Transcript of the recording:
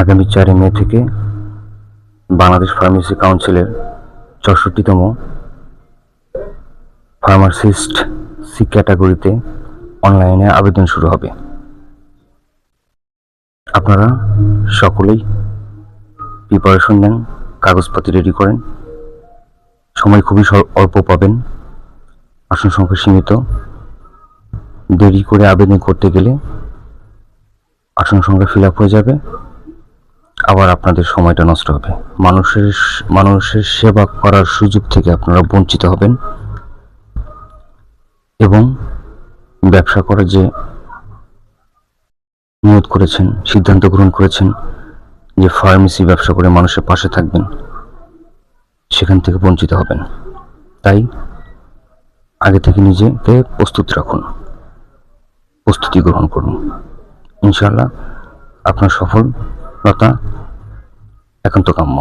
আগামী চারই মে থেকে বাংলাদেশ ফার্মেসি কাউন্সিলের চৌষট্টিতম ফার্মাসিস্ট সি ক্যাটাগরিতে অনলাইনে আবেদন শুরু হবে। আপনারা সকলেই প্রিপারেশন নেন কাগজপাতি রেডি করেন। সময় খুবই অল্প পাবেন। আসন সংখ্যা সীমিত। দেরি করে আবেদন করতে গেলে আসন সংখ্যা ফিল আপ হয়ে যাবে। আবার আপনাদের সময়টা নষ্ট হবে। মানুষের মানুষের সেবা করার সুযোগ থেকে আপনারা বঞ্চিত হবেন এবং ব্যবসা করার যে নিয়োগ করেছেন, সিদ্ধান্ত গ্রহণ করেছেন, যে ফার্মেসি ব্যবসা করে মানুষের পাশে থাকবেন, সেখান থেকে বঞ্চিত হবেন। তাই আগে থেকে নিজেকে প্রস্তুত রাখুন, প্রস্তুতি গ্রহণ করুন। ইনশাল্লাহ আপনার সফলতা একান্ত কাম্য